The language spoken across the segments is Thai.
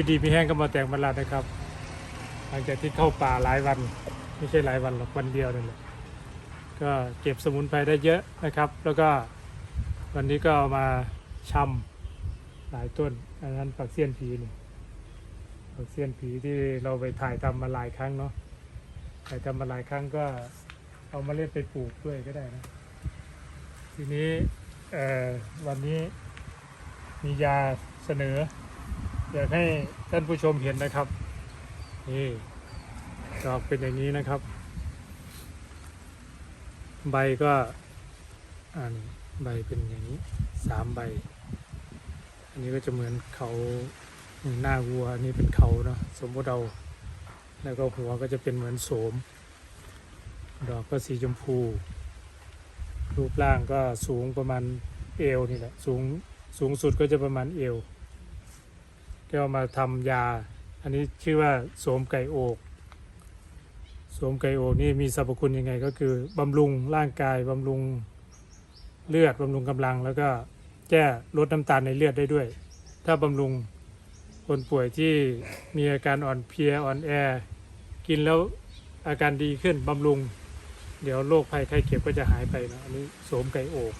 ดีดีพี่แห้งก็มาแต่งบรรลัดนะครับ หลังจากที่เข้าป่าหลายวัน ไม่ใช่หลายวันหรอกวันเดียวนั่นแหละก็เก็บสมุนไพรได้เยอะนะครับ แล้วก็วันนี้ก็เอามาชำหลายต้น อันนั้นปักเสี้ยนผีนี่ปักเสี้ยนผีที่เราไปถ่ายทำมาหลายครั้งเนาะถ่ายทำมาหลายครั้งก็เอามาเล่นไปปลูกด้วยก็ได้นะ ทีนี้วันนี้มียาเสนอ อยากให้ท่านผู้ชมเห็นนะครับ นี่ดอกเป็นอย่างนี้นะครับ ใบก็อ่านใบเป็นอย่างนี้สามใบ อันนี้ก็จะเหมือนเขาหน้าวัวอันนี้เป็นเขาเนาะสมมติเราแล้วก็หัวก็จะเป็นเหมือนโสม ดอกก็สีชมพู รูปร่างก็สูงประมาณเอวนี่แหละสูงสูงสุดก็จะประมาณเอว ก็เอามาทำยา อันนี้ชื่อว่าโสมไก่โอกโสมไก่โอกนี่มีสรรพคุณยังไงก็คือบำรุงร่างกายบำรุงเลือดบำรุงกำลัง แล้วก็แก้ลดน้ำตาลในเลือดได้ด้วย ถ้าบำรุงคนป่วยที่มีอาการอ่อนเพลียอ่อนแอ กินแล้วอาการดีขึ้นบำรุง เดี๋ยวโรคภัยไข้เจ็บก็จะหายไปนะอันนี้โสมไก่โอก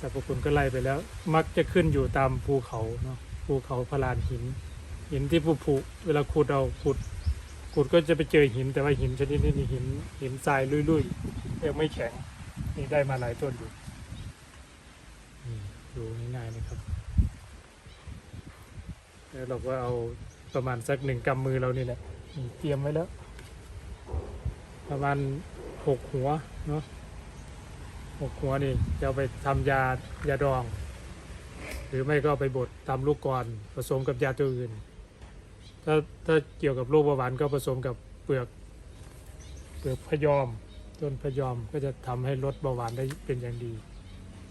สรรพคุณก็ไล่ไปแล้ว มักจะขึ้นอยู่ตามภูเขาเนาะ ภูเขาพลานหิน หินที่ผุผุเวลาขุดเอาขุดขุดก็จะไปเจอหินแต่ว่าหินชนิดนี้นี่หินหินทรายลุยๆยังไม่แข็งนี่ได้มาหลายต้นอยู่นี่ดูง่ายๆนะครับแล้วเราก็เอาประมาณสักหนึ่งกำมือเรานี่แหละเตรียมไว้แล้ว ประมาณหกหัวเนาะหกหัวนี่จะเอาไปทำยายาดอง หรือไม่ก็ไปบดตำลูกกรอนผสมกับยาตัวอื่น ถ้าถ้าเกี่ยวกับโรคเบาหวานก็ผสมกับเปลือก เปลือกพยอมต้นพยอมก็จะทำให้ลดเบาหวานได้เป็นอย่างดี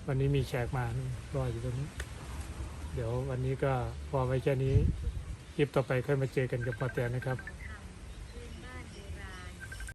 วันนี้มีแขกมารออยู่ตรงนี้ เดี๋ยววันนี้ก็พอไว้แค่นี้คลิปต่อไปค่อยมาเจอกันกับปอแตนนะครับ